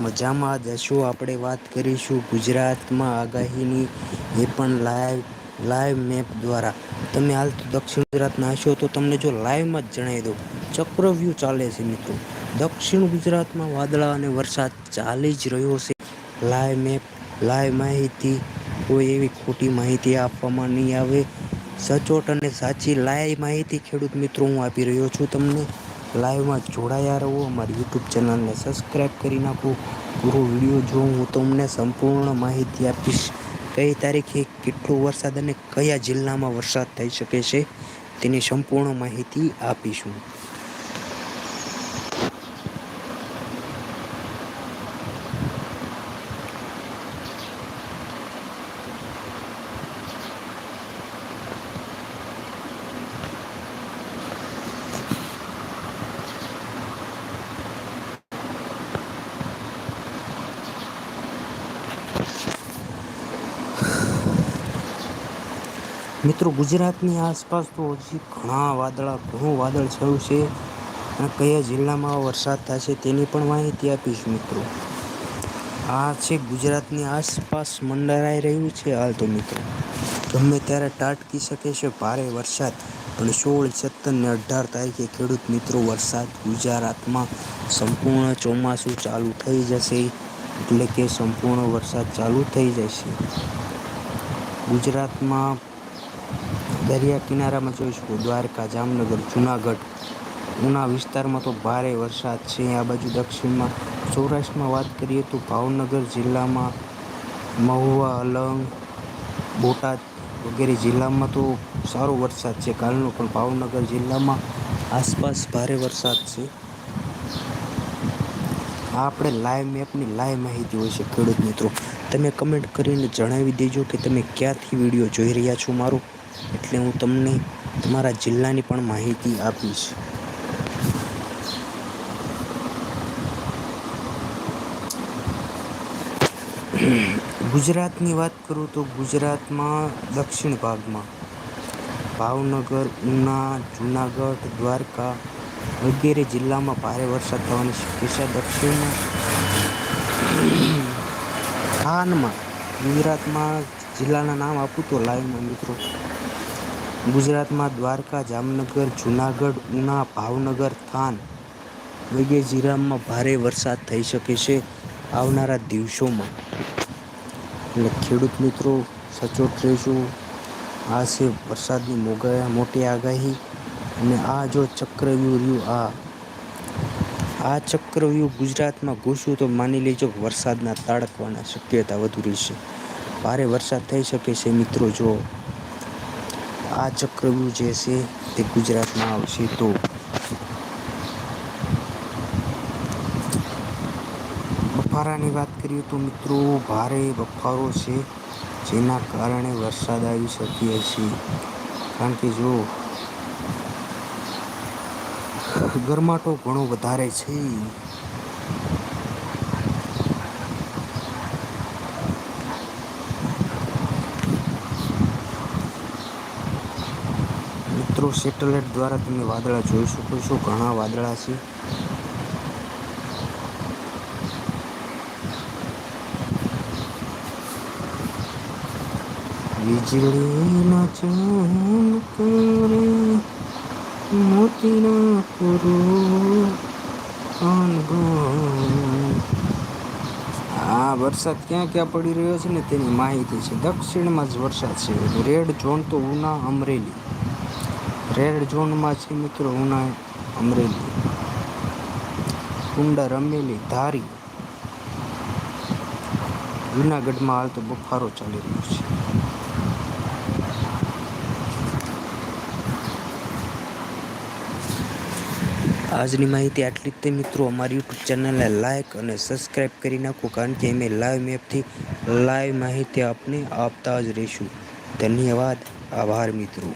મજામાં દશો આપણે વાત કરીશું ગુજરાતમાં આગાહીની, એ પણ લાઈવ લાઈવ મેપ દ્વારા. તમે હાલ તો દક્ષિણ ગુજરાતના હશો, તો તમને જો લાઈવમાં જ જણાવી દો ચક્રવ્યૂહ ચાલે છે મિત્રો. દક્ષિણ ગુજરાતમાં વાદળા અને વરસાદ ચાલી જ રહ્યો છે. લાઈવ મેપ, લાઈવ માહિતી, કોઈ એવી ખોટી માહિતી આપવામાં નહીં આવે. સચોટ અને સાચી લાઈવ માહિતી ખેડૂત મિત્રો હું આપી રહ્યો છું તમને. લાઈવમાં જોડાયા રહો, અમારી યુટ્યુબ ચેનલને સબસ્ક્રાઈબ કરી નાખો. પૂરો વીડિયો જો હું તમને સંપૂર્ણ માહિતી આપીશ. કઈ તારીખે કેટલો વરસાદ અને કયા જિલ્લામાં વરસાદ થઈ શકે છે તેની સંપૂર્ણ માહિતી આપીશું મિત્રો, ગુજરાતની આસપાસ તો હજી ઘણા વાદળા, ઘણું વાદળ થયું છે અને કયા જિલ્લામાં વરસાદ થશે તેની પણ માહિતી આપીશ મિત્રો. આ છે ગુજરાતની આસપાસ મંડરાઈ રહ્યું છે હાલ તો મિત્રો. ગમે ત્યારે ટાટકી શકે છે ભારે વરસાદ, પણ સોળ, સત્તર ને અઢાર તારીખે ખેડૂત મિત્રો વરસાદ ગુજરાતમાં સંપૂર્ણ ચોમાસું ચાલુ થઈ જશે, એટલે કે સંપૂર્ણ વરસાદ ચાલુ થઈ જશે. ગુજરાતમાં દરિયા કિનારામાં જોઈ શકો, દ્વારકા, જામનગર, જુનાગઢ. ઉના વિસ્તારમાં તો ભારે વરસાદ છે. આ બાજુ દક્ષિણમાં, સૌરાષ્ટ્રમાં વાત કરીએ તો ભાવનગર જિલ્લામાં મહુવા, અલંગ, બોટાદ વગેરે જિલ્લામાં તો સારો વરસાદ છે. કાલનો પણ ભાવનગર જિલ્લામાં આસપાસ ભારે વરસાદ છે. આ આપણે લાઈવ મેપની લાઈવ માહિતી હોય છે ખેડૂત મિત્રો. તમે કમેન્ટ કરીને જણાવી દેજો કે તમે ક્યાંથી વીડિયો જોઈ રહ્યા છો મારો. એટલે હું તમને તમારા જિલ્લાની પણ માહિતી આપીશ. ગુજરાતની વાત કરું તો ગુજરાતમાં દક્ષિણ ભાગમાં ભાવનગર ઉના જુનાગઢ, દ્વારકા વગેરે જિલ્લામાં ભારે વરસાદ થવાની શક્યતા દક્ષિણમાં સ્થાનમાં ગુજરાતમાં જિલ્લાના નામ આપું તો લાઈવમાં મિત્રો. ગુજરાતમાં દ્વારકા, જામનગર, જુનાગઢ ઉના ભાવનગર થાન વગેરે જિલ્લામાં ભારે વરસાદ થઈ શકે છે આવનારા દિવસોમાં. એટલે ખેડૂત મિત્રો, સચોટ રહેજો. આ છે વરસાદની મોગા મોટી આગાહી. અને આ જો ચક્રવ્યૂહ રહ્યું, આ આ ચક્રવ્યૂહ ગુજરાતમાં ઘૂસ્યું તો માની લેજો વરસાદના તાળકવાના શક્યતા વધુ રહેશે. ભારે વરસાદ થઈ શકે છે મિત્રો, જો આ ચક્રવ્યૂહ જે છે તે ગુજરાતમાં આવશે તો. બફારાની વાત કરીએ તો મિત્રો, ભારે બફારો છે, જેના કારણે વરસાદ આવી શકીએ છીએ કારણ કે જો ગરમાટો ઘણો વધારે છે. મિત્રો, સેટેલાઇટ દ્વારા તમે વાદળા જોઈ શકો છો. ઘણા વાદળા છે. વીજળીના ચમકારે મોતીના પુરો આ વરસાદ ક્યાં ક્યાં પડી રહ્યો છે ને તેની માહિતી છે. દક્ષિણમાં જ વરસાદ છે. રેડ ઝોન તો ઉના અમરેલી. રેડ ઝોનમાં છે મિત્રો ઉના અમરેલી. કુંડા રમેલી ધારી. જુનાગઢમાં હાલ તો બફારો ચાલી રહ્યો છે. આજની માહિતી આટલી જ તે મિત્રો. અમારી યુટ્યુબ ચેનલને લાઇક અને સબસ્ક્રાઈબ કરી નાખો, કારણ કે અમે લાઈવ મેપથી લાઈવ માહિતી આપને આપતા જ રહીશું. ધન્યવાદ. આભાર મિત્રો.